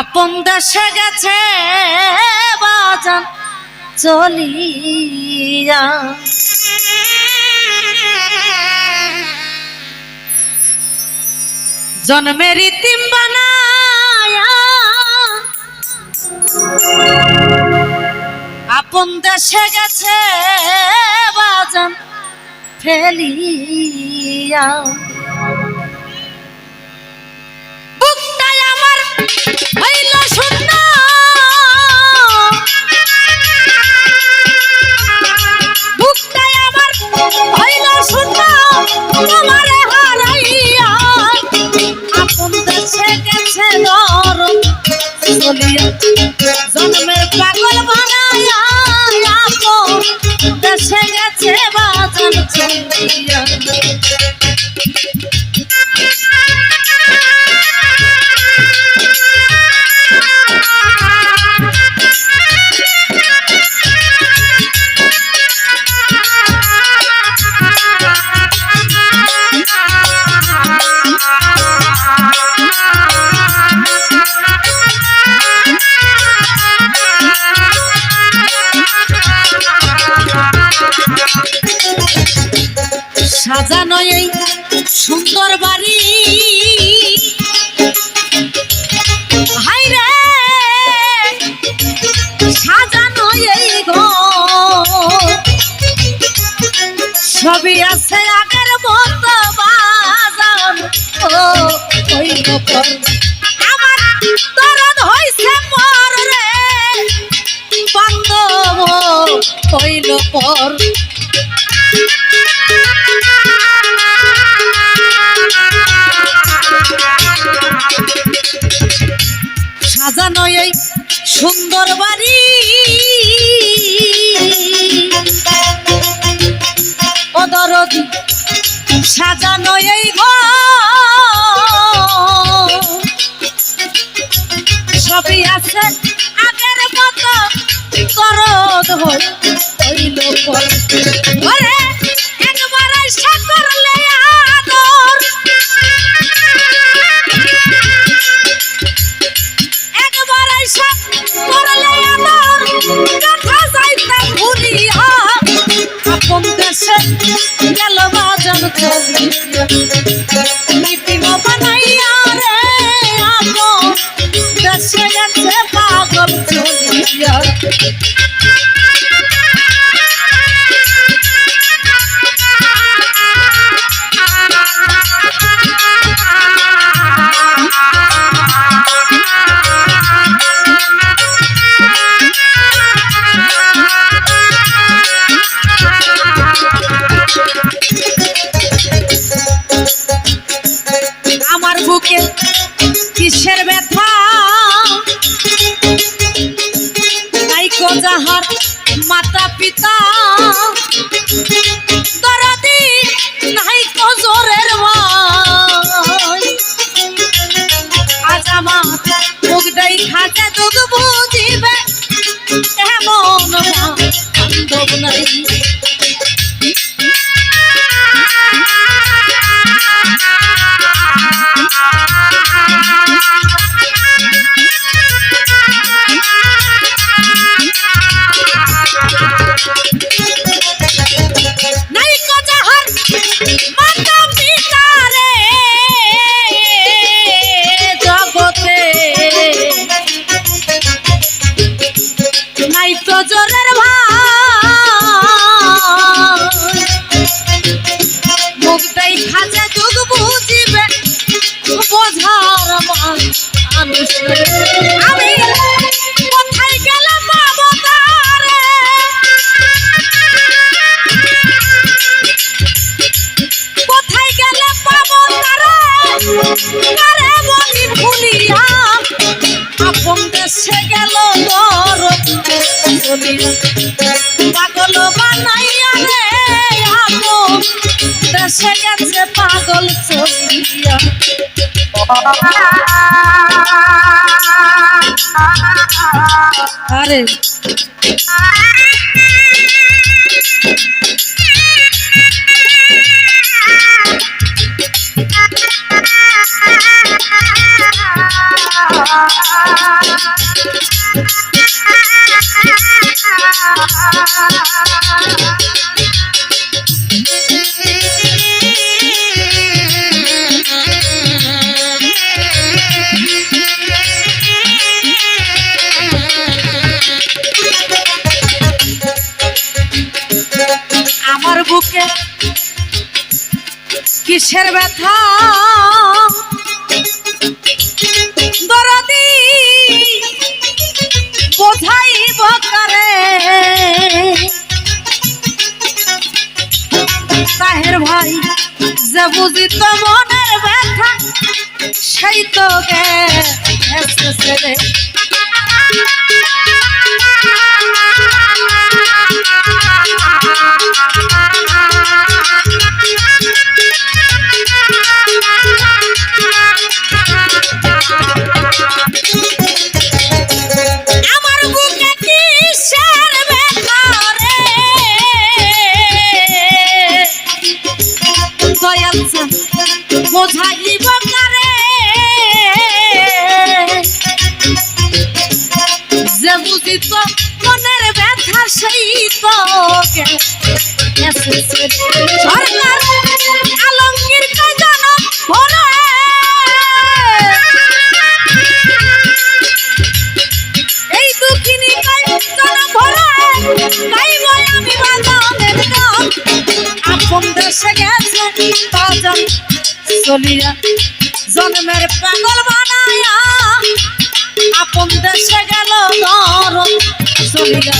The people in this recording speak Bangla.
আপন দেশে গেছে বাজান চলিয়া। জন্মের বানায়া। আপন দেশে গেছে বাজান ফেলিয়া। চলিয়া জন্মের পাগল বানায়া আপন আছে আগের মতো বাজান। ও, ওই আমার দরদ হইছে রে। পর সাজানো এই সুন্দর বাড়ি। অদরদি সাজানো এই ঘর। গেল বাজান চলিয়া নীতিম বানাইয়া রে আপন দেশে গেছে পাগল চলিয়া বুকে কিসের ব্যথা? নাইকো যাহার মাতা পিতা পাগল বানাইয়া রে আপন। দেশে গেছে পাগল চলিয়া। Got. কিসের ব্যথা? দরদি বোঝাইব কারে তাহের ভাই যে বুঝিত মনের ব্যথা সেই তো গেছে দয়াল বোঝাইব কারে? যে বুঝিত মনের ব্যথা সেই তো সরকার আলমগীর কাজানো ভরে? এই দুঃখিনী কাঞ্চন ভরা? গাইব আমি বাজানের গান আপন দেশে গেছে বাজান চলিয়া জন্মের পাগল বানায়া আপন দেশে গেল চলিয়া